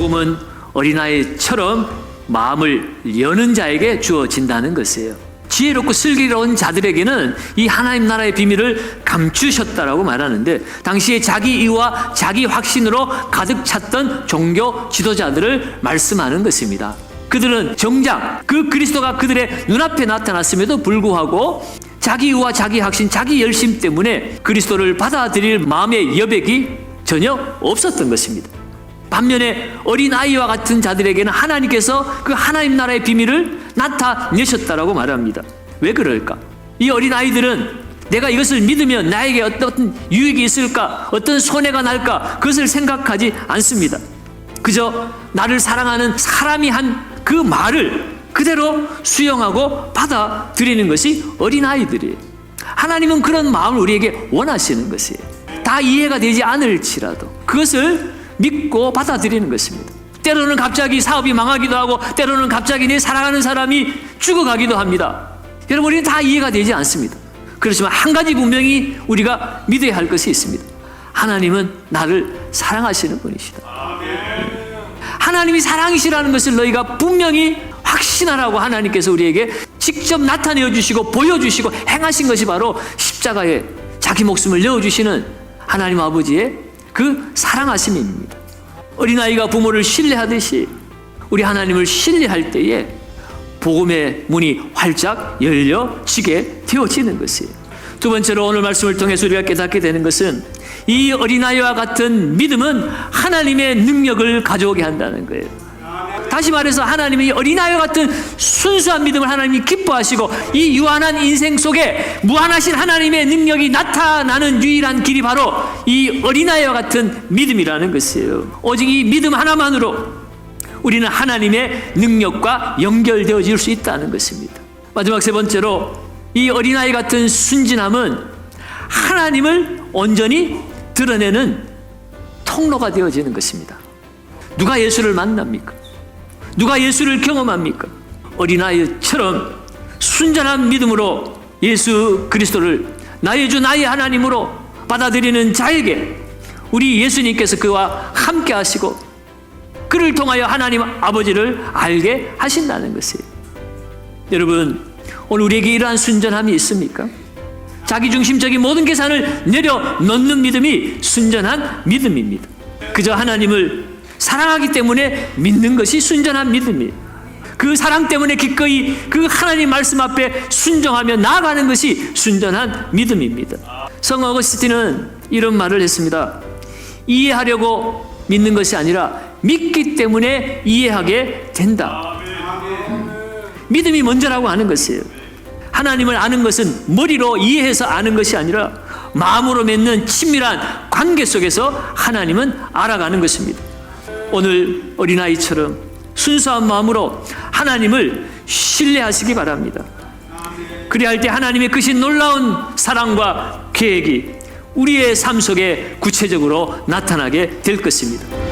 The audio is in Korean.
복음은 어린아이처럼 마음을 여는 자에게 주어진다는 것이에요. 지혜롭고 슬기로운 자들에게는 이 하나님 나라의 비밀을 감추셨다라고 말하는데 당시에 자기 이유와 자기 확신으로 가득 찼던 종교 지도자들을 말씀하는 것입니다. 그들은 정작 그 그리스도가 그들의 눈앞에 나타났음에도 불구하고 자기 이유와 자기 확신, 자기 열심 때문에 그리스도를 받아들일 마음의 여백이 전혀 없었던 것입니다. 반면에 어린 아이와 같은 자들에게는 하나님께서 그 하나님 나라의 비밀을 나타내셨다라고 말합니다. 왜 그럴까? 이 어린 아이들은 내가 이것을 믿으면 나에게 어떤 유익이 있을까, 어떤 손해가 날까, 그것을 생각하지 않습니다. 그저 나를 사랑하는 사람이 한 그 말을 그대로 수용하고 받아들이는 것이 어린 아이들이에요. 하나님은 그런 마음을 우리에게 원하시는 것이에요. 다 이해가 되지 않을지라도 그것을 믿고 받아들이는 것입니다. 때로는 갑자기 사업이 망하기도 하고 때로는 갑자기 내 사랑하는 사람이 죽어가기도 합니다. 여러분 우리는 다 이해가 되지 않습니다. 그렇지만 한 가지 분명히 우리가 믿어야 할 것이 있습니다. 하나님은 나를 사랑하시는 분이시다. 하나님이 사랑이시라는 것을 너희가 분명히 확신하라고 하나님께서 우리에게 직접 나타내어 주시고 보여주시고 행하신 것이 바로 십자가에 자기 목숨을 내어주시는 하나님 아버지의 그 사랑하심입니다. 어린아이가 부모를 신뢰하듯이 우리 하나님을 신뢰할 때에 복음의 문이 활짝 열려지게 되어지는 것이에요. 두 번째로 오늘 말씀을 통해서 우리가 깨닫게 되는 것은 이 어린아이와 같은 믿음은 하나님의 능력을 가져오게 한다는 거예요. 다시 말해서 하나님이 어린아이와 같은 순수한 믿음을 하나님이 기뻐하시고 이 유한한 인생 속에 무한하신 하나님의 능력이 나타나는 유일한 길이 바로 이 어린아이와 같은 믿음이라는 것이에요. 오직 이 믿음 하나만으로 우리는 하나님의 능력과 연결되어질 수 있다는 것입니다. 마지막 세 번째로 이 어린아이 같은 순진함은 하나님을 온전히 드러내는 통로가 되어지는 것입니다. 누가 예수를 만납니까? 누가 예수를 경험합니까? 어린아이처럼 순전한 믿음으로 예수 그리스도를 나의 주 나의 하나님으로 받아들이는 자에게 우리 예수님께서 그와 함께 하시고 그를 통하여 하나님 아버지를 알게 하신다는 것이에요. 여러분, 오늘 우리에게 이러한 순전함이 있습니까? 자기중심적인 모든 계산을 내려놓는 믿음이 순전한 믿음입니다. 그저 하나님을 사랑하기 때문에 믿는 것이 순전한 믿음이에요. 그 사랑 때문에 기꺼이 그 하나님 말씀 앞에 순종하며 나아가는 것이 순전한 믿음입니다. 성 어거스틴은 이런 말을 했습니다. 이해하려고 믿는 것이 아니라 믿기 때문에 이해하게 된다. 믿음이 먼저라고 하는 것이에요. 하나님을 아는 것은 머리로 이해해서 아는 것이 아니라 마음으로 맺는 친밀한 관계 속에서 하나님은 알아가는 것입니다. 오늘 어린아이처럼 순수한 마음으로 하나님을 신뢰하시기 바랍니다. 그리할 때 하나님의 크신 놀라운 사랑과 계획이 우리의 삶 속에 구체적으로 나타나게 될 것입니다.